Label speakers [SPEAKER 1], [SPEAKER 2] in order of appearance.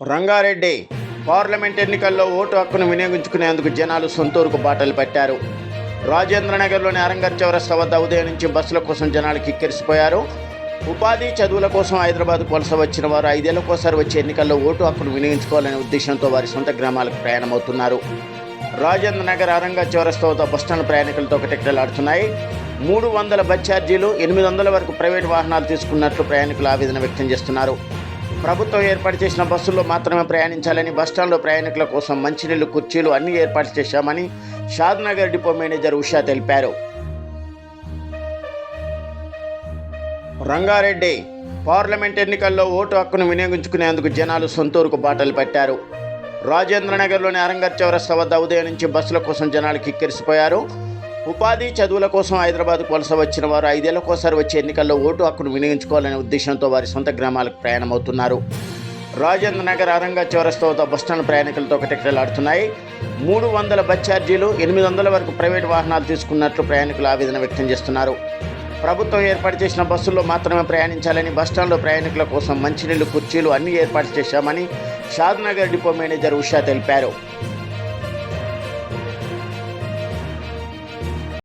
[SPEAKER 1] Rangareddy parliament ఎన్నికల్లో vote హక్కును వినియోగించుకునేందుకు జనాలు సొంతూరుకు బాటలు పట్టారు. రాజేంద్ర నగర్లోని అరంగర్ చౌరస్తా వద్ద ఉదయం నుంచి బస్సుల కోసం జనాలు కిక్కిరిసిపోయారు. ఉపాధి చదువుల కోసం హైదరాబాద్ వలస వచ్చిన వారు ఐదేళ్ళకోసారి వచ్చే ఎన్నికల్లో ఓటు హక్కును వినియోగించుకోవాలనే ఉద్దేశంతో వారి సొంత గ్రామాలకు ప్రయాణమవుతున్నారు. రాజేంద్ర నగర్ అరంగా చౌరస్తా వద్ద బస్టాండ్ ప్రయాణికులతో ఆడుతున్నాయి. మూడు వందల బస్ ఛార్జీలు ఎనిమిది వందల వరకు ప్రైవేట్ వాహనాలు తీసుకున్నట్లు ప్రయాణికులు ఆవేదన వ్యక్తం చేస్తున్నారు. ప్రభుత్వం ఏర్పాటు చేసిన బస్సుల్లో మాత్రమే ప్రయాణించాలని బస్టాండ్లో ప్రయాణికుల కోసం మంచినీళ్ళు కుర్చీలు అన్ని ఏర్పాటు చేశామని షాద్నగర్ డిపో మేనేజర్ ఉషా తెలిపారు. రంగారెడ్డి పార్లమెంట్ ఎన్నికల్లో ఓటు హక్కును వినియోగించుకునేందుకు జనాలు సొంతూరుకు బాటలు పట్టారు. రాజేంద్రనగర్లోని అరంగర్ చౌరస్తా వద్ద ఉదయం నుంచి బస్సుల కోసం జనాలు కిక్కిరిసిపోయారు. ఉపాధి చదువుల కోసం హైదరాబాద్ వలస వచ్చిన వారు ఐదేళ్ళకోసారి వచ్చే ఎన్నికల్లో ఓటు హక్కును వినియోగించుకోవాలనే ఉద్దేశంతో వారి సొంత గ్రామాలకు ప్రయాణమవుతున్నారు. రాజేంద్ర నగర్ అరంగా చౌరస్తా వద్ద బస్టాండ్ ప్రయాణికులతో ఆడుతున్నాయి. మూడు వందల బస్ ఛార్జీలు ఎనిమిది వందల వరకు ప్రైవేట్ వాహనాలు తీసుకున్నట్లు ప్రయాణికులు ఆవేదన వ్యక్తం చేస్తున్నారు. ప్రభుత్వం ఏర్పాటు చేసిన బస్సుల్లో మాత్రమే ప్రయాణించాలని బస్టాండ్లో ప్రయాణికుల కోసం మంచినీళ్ళు కుర్చీలు అన్ని ఏర్పాటు చేశామని షాద్నగర్ డిపో మేనేజర్ ఉషా తెలిపారు.